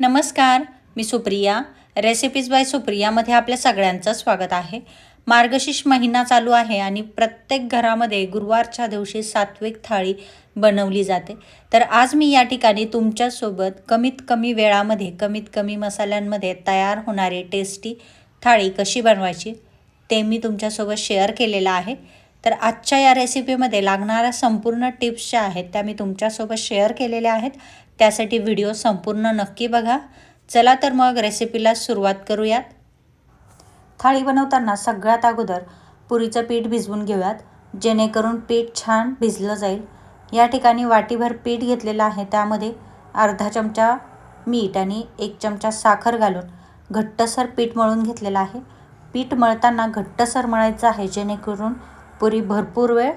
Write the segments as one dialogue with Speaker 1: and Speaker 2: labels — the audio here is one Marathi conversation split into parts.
Speaker 1: नमस्कार मी सुप्रिया. रेसिपीज बाय सुप्रियामध्ये आपल्या सगळ्यांचं स्वागत आहे. मार्गशीर्ष महिना चालू आहे आणि प्रत्येक घरामध्ये गुरुवारच्या दिवशी सात्विक थाळी बनवली जाते. तर आज मी या ठिकाणी तुमच्यासोबत कमीत कमी वेळामध्ये कमीत कमी मसाल्यांमध्ये तयार होणारी टेस्टी थाळी कशी बनवायची ते मी तुमच्यासोबत शेअर केलेलं आहे. तर आजच्या या रेसिपीमध्ये लागणाऱ्या संपूर्ण टिप्स ज्या आहेत त्या मी तुमच्यासोबत शेअर केलेल्या आहेत. त्यासाठी व्हिडिओ संपूर्ण नक्की बघा. चला तर मग रेसिपीला सुरुवात करूयात. थाळी बनवताना सगळ्यात अगोदर पुरीचं पीठ भिजवून घेऊयात. जेणेकरून पीठ छान भिजलं जाईल. या ठिकाणी वाटीभर पीठ घेतलेलं आहे. त्यामध्ये अर्धा चमचा मीठ आणि एक चमचा साखर घालून घट्टसर पीठ मळून घेतलेलं आहे. पीठ मळताना घट्टसर मळायचं आहे जेणेकरून पुरी भरपूर वेळ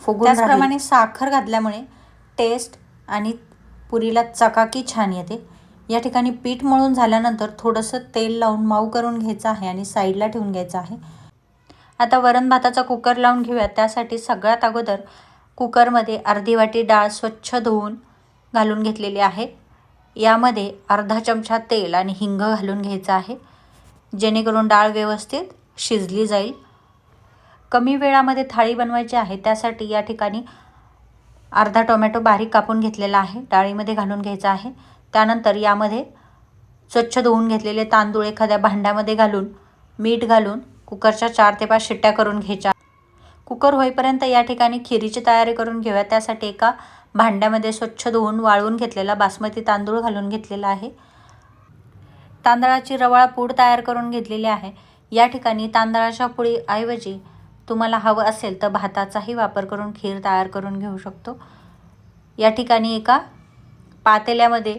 Speaker 1: फुगून त्याचप्रमाणे साखर घातल्यामुळे टेस्ट आणि पुरीला चकाकी छान येते. या ठिकाणी पीठ मळून झाल्यानंतर थोडंसं तेल लावून माऊ करून घ्यायचं आहे आणि साईडला ठेवून घ्यायचं आहे. आता वरण भाताचा कुकर लावून घेऊया. त्यासाठी सगळ्यात अगोदर कुकरमध्ये अर्धी वाटी डाळ स्वच्छ धुवून घालून घेतलेली आहे. यामध्ये अर्धा चमचा तेल आणि हिंग घालून घ्यायचं आहे. जेणेकरून डाळ व्यवस्थित शिजली जाईल. कमी वेळामध्ये थाळी बनवायची आहे त्यासाठी या ठिकाणी अर्धा टोमॅटो बारीक कापून घेतलेला आहे डाळीमध्ये घालून घ्यायचा आहे. त्यानंतर यामध्ये स्वच्छ धुवून घेतलेले तांदूळ एखाद्या भांड्यामध्ये घालून मीठ घालून कुकरच्या चार ते पाच शिट्ट्या करून घ्यायच्या. कुकर होईपर्यंत या ठिकाणी खिरीची तयारी करून घेऊया. त्यासाठी एका भांड्यामध्ये स्वच्छ धुवून वाळवून घेतलेला बासमती तांदूळ घालून घेतलेला आहे. तांदळाची रवाळा पूड तयार करून घेतलेली आहे. या ठिकाणी तांदळाच्या पुळीऐवजी तुम्हाला हवं असेल तर भाताचाही वापर करून खीर तयार करून घेऊ शकतो. या ठिकाणी एका पातेल्यामध्ये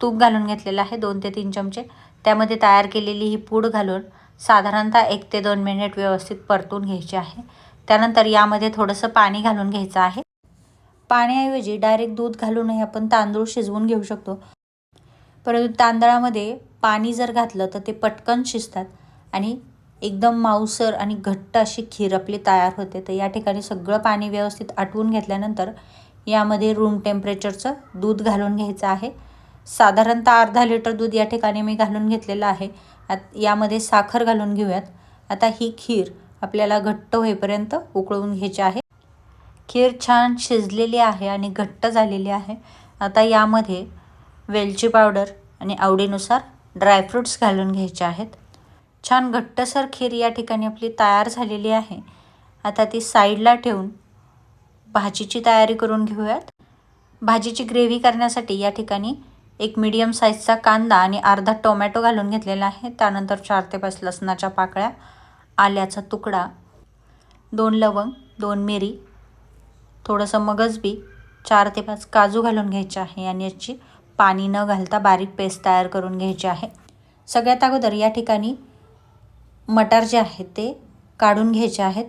Speaker 1: तूप घालून घेतलेलं आहे दोन ते तीन चमचे. त्यामध्ये तयार केलेली ही पूड घालून साधारणतः एक ते दोन मिनिट व्यवस्थित परतून घ्यायची आहे. त्यानंतर यामध्ये थोडंसं पाणी घालून घ्यायचं आहे. पाण्याऐवजी डायरेक्ट दूध घालूनही आपण तांदूळ शिजवून घेऊ शकतो. परंतु तांदळामध्ये पाणी जर घातलं तर ते पटकन शिजतात आणि एकदम माऊसर आणि घट्ट अशी खीर आपली तयार होते. तर या ठिकाणी सगळं पाणी व्यवस्थित आटवून घेतल्यानंतर यामध्ये रूम टेम्परेचरचं दूध घालून घ्यायचं आहे. साधारणतः अर्धा लिटर दूध या ठिकाणी मी घालून घेतलेलं आहे. आत यामध्ये साखर घालून घेऊयात. आता ही खीर आपल्याला घट्ट होईपर्यंत उकळवून घ्यायची आहे. खीर छान शिजलेली आहे आणि घट्ट झालेली आहे. आता यामध्ये वेलची पावडर आणि आवडीनुसार ड्रायफ्रूट्स घालून घ्यायचे आहेत. छान घट्टसर खीर या ठिकाणी आपली तयार झालेली आहे. आता ती साईडला ठेवून भाजीची तयारी करून घेऊयात. भाजीची ग्रेव्ही करण्यासाठी या ठिकाणी एक मीडियम साईजचा कांदा आणि अर्धा टोमॅटो घालून घेतलेला आहे. त्यानंतर चार ते पाच लसणाच्या पाकळ्या आल्याचा तुकडा दोन लवंग दोन मिरी थोडंसं मगजबी चार ते पाच काजू घालून घ्यायचे आहे आणि याची पाणी न घालता बारीक पेस्ट तयार करून घ्यायची आहे. सगळ्यात अगोदर या ठिकाणी मटार जे आहेत ते काढून घ्यायचे आहेत.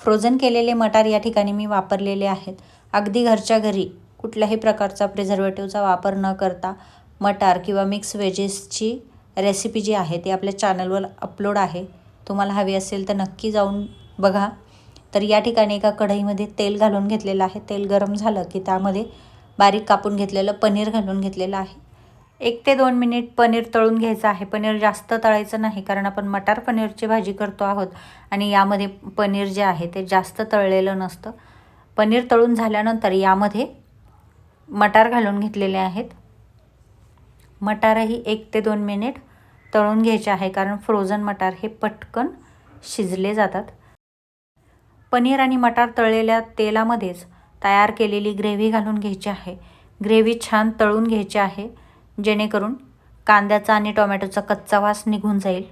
Speaker 1: फ्रोझन केलेले मटार या ठिकाणी मी वापरलेले आहेत. अगदी घरच्या घरी कुठल्याही प्रकारचा प्रिझर्वेटिव्हचा वापर न करता मटार किंवा मिक्स वेजेसची रेसिपी जी आहे ती आपल्या चॅनलवर अपलोड आहे. तुम्हाला हवी असेल तर नक्की जाऊन बघा. तर या ठिकाणी एका कढईमध्ये तेल घालून घेतलेलं आहे. तेल गरम झालं की त्यामध्ये बारीक कापून घेतलेलं पनीर घालून घेतलेलं आहे. एक ते दोन मिनिट पनीर तळून घ्यायचं आहे. पनीर जास्त तळायचं नाही कारण आपण मटार पनीरची भाजी करतो आहोत आणि यामध्ये पनीर जे आहे ते जास्त तळलेलं नसतं. पनीर तळून झाल्यानंतर यामध्ये मटार घालून घेतलेले आहेत. मटारही एक ते दोन मिनिट तळून घ्यायचे आहे कारण फ्रोझन मटार हे पटकन शिजले जातात. पनीर आणि मटार तळलेल्या तेलामध्येच तयार केलेली ग्रेव्ही घालून घ्यायची आहे. ग्रेव्ही छान तळून घ्यायची आहे. जेणेकरून कांद्याचा आणि टोमॅटोचा कच्चा वास निघून जाईल.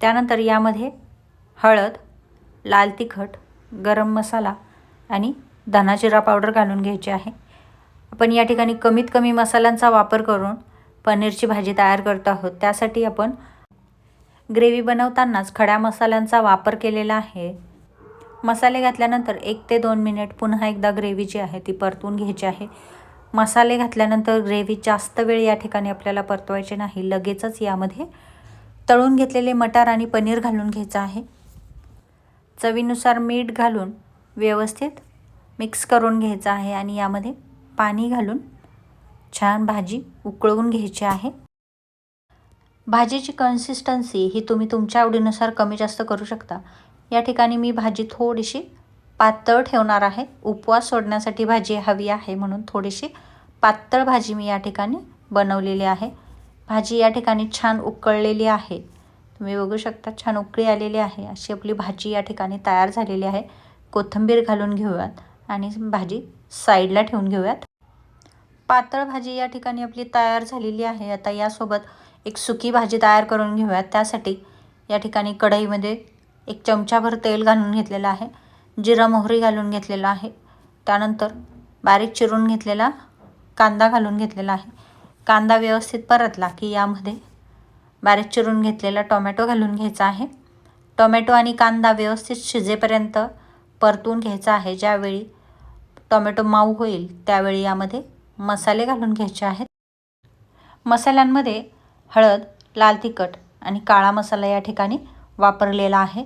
Speaker 1: त्यानंतर यामध्ये हळद लाल तिखट गरम मसाला आणि धना जिरा पावडर घालून घ्यायची आहे. आपण या ठिकाणी कमीत कमी मसाल्यांचा वापर करून पनीरची भाजी तयार करत आहोत. त्यासाठी आपण ग्रेव्ही बनवतानाच खड्या मसाल्यांचा वापर केलेला आहे. मसाले घातल्यानंतर एक ते दोन मिनिट पुन्हा एकदा ग्रेव्ही जी आहे ती परतून घ्यायची आहे. मसाले घातल्यानंतर ग्रेव्ही जास्त वेळ या ठिकाणी आपल्याला परतवायचे नाही. लगेचच यामध्ये तळून घेतलेले मटार आणि पनीर घालून घ्यायचं आहे. चवीनुसार मीठ घालून व्यवस्थित मिक्स करून घ्यायचं आहे आणि यामध्ये पाणी घालून छान भाजी उकळवून घ्यायची आहे. भाजीची कन्सिस्टन्सी ही तुम्ही तुमच्या आवडीनुसार कमी जास्त करू शकता. या ठिकाणी मी भाजी थोडीशी पातळ ठेवणार आहे. उपवास सोडण्यासाठी भाजी हवी आहे म्हणून थोडीशी पातळ भाजी मी या ठिकाणी बनवलेली आहे. भाजी या ठिकाणी छान उकळलेली आहे. तुम्ही बघू शकता छान उकळी आलेली आहे. अशी आपली भाजी या ठिकाणी तयार झालेली आहे. कोथिंबीर घालून घेऊयात आणि भाजी साईडला ठेवून घेऊयात. पातळ भाजी या ठिकाणी आपली तयार झालेली आहे. आता यासोबत एक सुकी भाजी तयार करून घेऊयात. त्यासाठी या ठिकाणी कढईमध्ये एक चमचाभर तेल घालून घेतलेलं आहे. जिरा मोहरी घालून घेतलेला आहे. त्यानंतर बारीक चिरून घेतलेला कांदा घालून घेतलेला आहे. कांदा व्यवस्थित परतला की यामध्ये बारीक चिरून घेतलेला टोमॅटो घालून घ्यायचा आहे. टोमॅटो आणि कांदा व्यवस्थित शिजेपर्यंत परतून घ्यायचा आहे. ज्यावेळी टोमॅटो माऊ होईल त्यावेळी यामध्ये मसाले घालून घ्यायचे आहेत. मसाल्यांमध्ये हळद लाल तिखट आणि काळा मसाला या ठिकाणी वापरलेला आहे.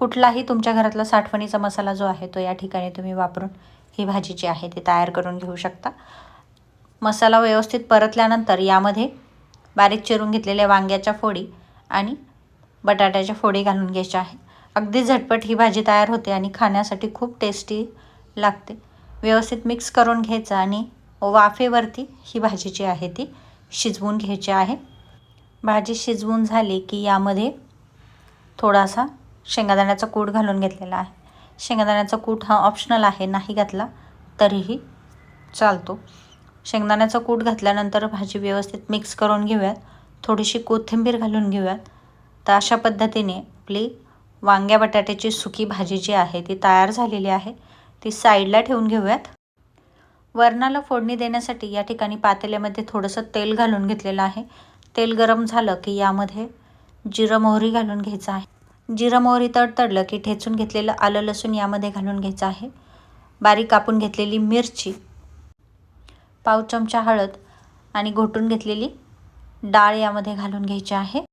Speaker 1: कुठलाही तुमच्या घरातला साठवणीचा मसाला जो आहे तो या ठिकाणी तुम्ही वापरून ही भाजी जी आहे ती तयार करून घेऊ शकता. मसाला व्यवस्थित परतल्यानंतर यामध्ये बारीक चिरून घेतलेल्या वांग्याच्या फोडी आणि बटाट्याच्या फोडी घालून घ्यायच्या आहे. अगदी झटपट ही भाजी तयार होते आणि खाण्यासाठी खूप टेस्टी लागते. व्यवस्थित मिक्स करून घ्यायचं आणि वाफेवरती ही भाजी जी आहे ती शिजवून घ्यायची आहे. भाजी शिजवून झाली की यामध्ये थोडासा शेंगादाण्याचा कूट घालून घेतलेला आहे. शेंगादाण्याचा कूट हा ऑप्शनल आहे नाही घातला तरीही चालतो. शेंगदाण्याचा कूट घातल्यानंतर भाजी व्यवस्थित मिक्स करून घेऊयात. थोडीशी कोथिंबीर घालून घेऊयात. तर अशा पद्धतीने आपली वांग्या बटाट्याची सुकी भाजी जी आहे ती तयार झालेली आहे. ती साईडला ठेवून घेऊयात. वरणाला फोडणी देण्यासाठी या ठिकाणी पातेल्यामध्ये थोडंसं तेल घालून घेतलेलं आहे. तेल गरम झालं की यामध्ये जिरं मोहरी घालून घ्यायचं आहे. जिरं मोहरी तडतडलं की ठेचून घेतलेलं आलं लसूण यामध्ये घालून घ्यायचं आहे. बारीक कापून घेतलेली मिरची पाव चमचा हळद आणि घोटून घेतलेली डाळ यामध्ये घालून घ्यायची आहे.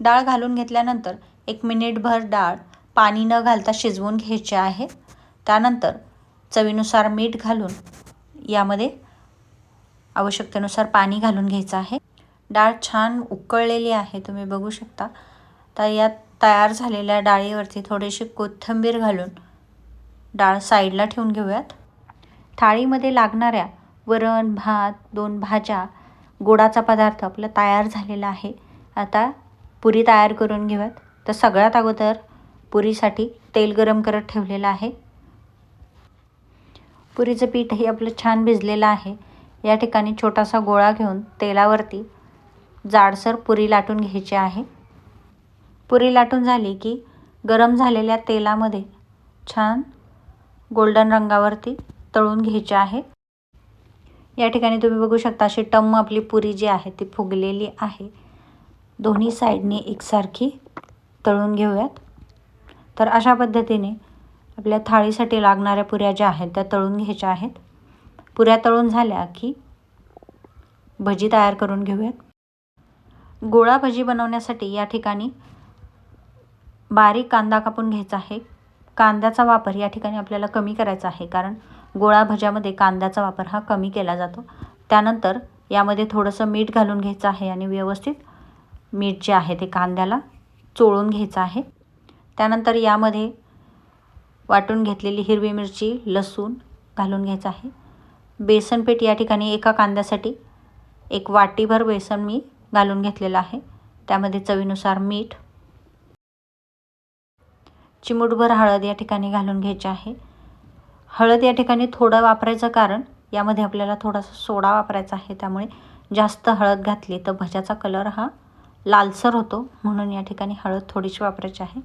Speaker 1: डाळ घालून घेतल्यानंतर एक मिनिटभर डाळ पाणी न घालता शिजवून घ्यायची आहे. त्यानंतर चवीनुसार मीठ घालून यामध्ये आवश्यकतेनुसार पाणी घालून घ्यायचं आहे. डाळ छान उकळलेली आहे तुम्ही बघू शकता. तर यात तयार झालेल्या डाळीवरती थोडीशी कोथिंबीर घालून डाळ साईडला ठेवून घेऊयात. थाळीमध्ये लागणाऱ्या वरण भात दोन भाज्या गोडाचा पदार्थ आपला तयार झालेला आहे. आता पुरी तयार करून घेऊयात. तर सगळ्यात अगोदर पुरीसाठी तेल गरम करत ठेवलेलं आहे. पुरीचं पीठही आपलं छान भिजलेलं आहे. या ठिकाणी छोटासा गोळा घेऊन तेलावरती जाडसर पुरी लाटून घ्यायची आहे. पुरी लाटून झाली की गरम झालेल्या तेलामध्ये छान गोल्डन रंगावरती तळून घ्यायचे आहे. या ठिकाणी तुम्ही बघू शकता अशी टम्म आपली पुरी जी आहे ती फुगलेली आहे. दोन्ही साईडने एकसारखी तळून घेऊयात. तर अशा पद्धतीने आपल्या थाळीसाठी लागणाऱ्या पुऱ्या ज्या आहेत त्या तळून घ्यायच्या आहेत. पुऱ्या तळून झाल्या की भजी तयार करून घेऊयात. गोळा भजी बनवण्यासाठी या ठिकाणी बारीक कांदा कापून घ्यायचा आहे. कांद्याचा वापर या ठिकाणी आपल्याला कमी करायचा आहे कारण गोळा भज्यामध्ये कांद्याचा वापर हा कमी केला जातो. त्यानंतर यामध्ये थोडंसं मीठ घालून घ्यायचं आहे आणि व्यवस्थित मीठ जे आहे ते कांद्याला चोळून घ्यायचं आहे. त्यानंतर यामध्ये वाटून घेतलेली हिरवी मिरची लसूण घालून घ्यायचं आहे. बेसनपीठ या ठिकाणी एका कांद्यासाठी एक वाटीभर बेसन मी घालून घेतलेलं आहे. त्यामध्ये चवीनुसार मीठ चिमूटभर हळद या ठिकाणी घालून घ्यायची आहे. हळद या ठिकाणी थोडं वापरायचं कारण यामध्ये आपल्याला थोडासा सोडा वापरायचा आहे त्यामुळे जास्त हळद घातली तर भज्याचा कलर हा लालसर होतो. म्हणून या ठिकाणी हळद थोडीशी वापरायची आहे.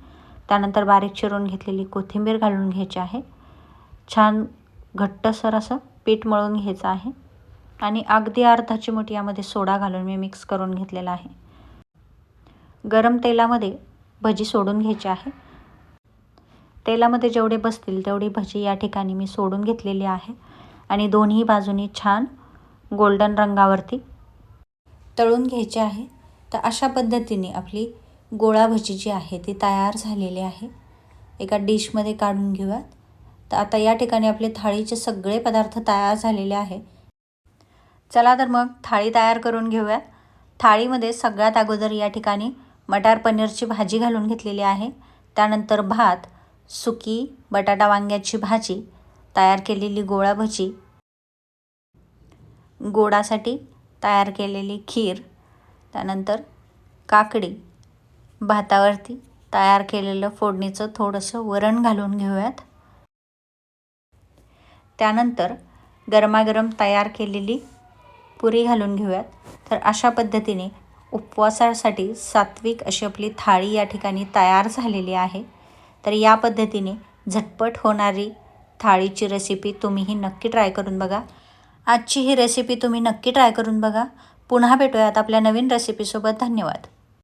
Speaker 1: त्यानंतर बारीक चिरून घेतलेली कोथिंबीर घालून घ्यायची आहे. छान घट्टसर असं पीठ मळून घ्यायचं आहे. आणि अगदी अर्धा चिमूट यामध्ये सोडा घालून मी मिक्स करून घेतलेला आहे. गरम तेलामध्ये भजी सोडून घ्यायची आहे. तेलामध्ये जेवढे बसतील तेवढी भजी या ठिकाणी मी सोडून घेतलेली आहे. आणि दोन्ही बाजूनी छान गोल्डन रंगावरती तळून घ्यायची आहे. तर अशा पद्धतीने आपली गोळा भजी जी आहे ती तयार झालेली आहे. एका डिशमध्ये काढून घेऊयात. तर आता या ठिकाणी आपले थाळीचे सगळे पदार्थ तयार झालेले आहे. चला तर मग थाळी तयार करून घेऊयात. थाळीमध्ये सगळ्यात अगोदर या ठिकाणी मटार पनीरची भाजी घालून घेतलेली आहे. त्यानंतर भात सुकी बटाटा वांग्याची भाजी तयार केलेली गोळा भजी गोडासाठी तयार केलेली खीर त्यानंतर काकडी भातावरती तयार केलेलं फोडणीचं थोडंसं वरण घालून घेऊयात. त्यानंतर गरमागरम तयार केलेली पुरी घालून घेऊयात. तर अशा पद्धतीने उपवासासाठी सात्विक अशी आपली थाळी या ठिकाणी तयार झालेली आहे. तर या पद्धतीने झटपट होणारी थाळीची रेसिपी तुम्हीही नक्की ट्राय करून बघा. आजची ही रेसिपी तुम्ही नक्की ट्राय करून बघा. पुन्हा भेटूयात आपल्या नवीन रेसिपीसोबत धन्यवाद.